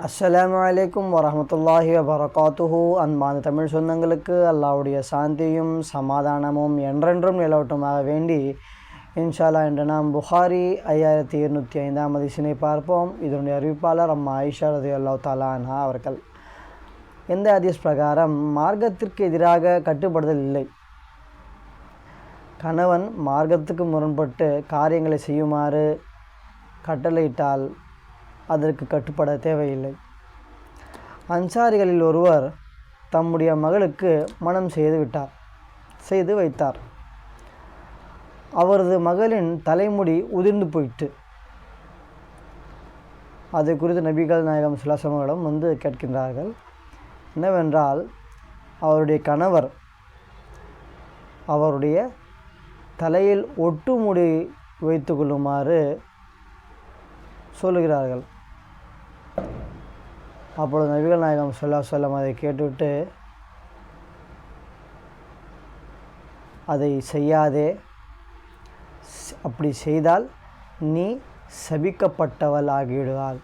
அஸ்ஸலாமு அலைக்கும் வரமத்துல்லாஹி வரகாத்துஹு அன்பான தமிழ் சொந்தங்களுக்கு அல்லாவுடைய சாந்தியும் சமாதானமும் என்றென்றும் நிலவட்டமாக வேண்டி இன்ஷாலா என்று நாம் புகாரி ஐயாயிரத்தி இருநூற்றி ஐந்தாம் அதிசினை பார்ப்போம். இதனுடைய அறிவிப்பாளர் அம்மா ஐஷா ரதி அல்லா தலானா அவர்கள். எந்த அதிஸ் பிரகாரம் மார்க்கத்திற்கு எதிராக கட்டுப்படுதல் இல்லை. கணவன் மார்க்கத்துக்கு முரண்பட்டு காரியங்களை செய்யுமாறு கட்டளையிட்டால் அதற்கு கட்டுப்பட தேவையில்லை. அன்சாரிகளில் ஒருவர் தம்முடைய மகளுக்கு மனம் செய்து விட்டார் செய்து வைத்தார். அவரது மகளின் தலைமுடி உதிர்ந்து போயிட்டு அது குறித்து நபிகள் நாயகம் சுல்லாசமங்களிடம் வந்து கேட்கின்றார்கள். என்னவென்றால் அவருடைய கணவர் அவருடைய தலையில் ஒட்டுமுடி வைத்து கொள்ளுமாறு சொல்லுகிறார்கள். அப்பொழுது நபிகள் நாயகம் சொல்லா சொல்லம் அதை கேட்டுவிட்டு அதை செய்யாதே. அப்படி செய்தால் நீ சபிக்கப்பட்டவள் ஆகிவிடுவாள்.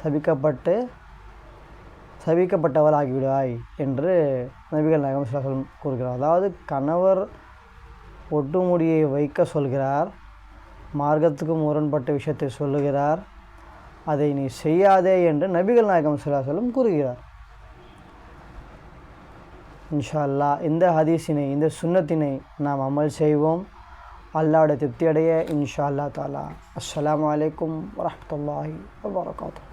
சபிக்கப்பட்டு சபிக்கப்பட்டவள் ஆகிவிடுவாய் என்று நபிகள் நாயகம் சொல்லம் கூறுகிறார். அதாவது கணவர் ஒட்டுமுடியை வைக்க சொல்கிறார் மார்க்கத்துக்கு முரண்பட்ட விஷயத்தை சொல்லுகிறார் அதை நீ செய்யாதே என்று நபிகள் நாயகம் ஸல்லல்லாஹு கூறுகிறார். இன்ஷா அல்லாஹ் இந்த ஹதீஸினை இந்த சுன்னத்தினை நாம் அமல் செய்வோம். அல்லாட திருப்தி அடைய இன்ஷா அல்லா தாலா. அஸ்லாம் வலைக்கம் வரமத்துல்லாஹி வரகாத்தூ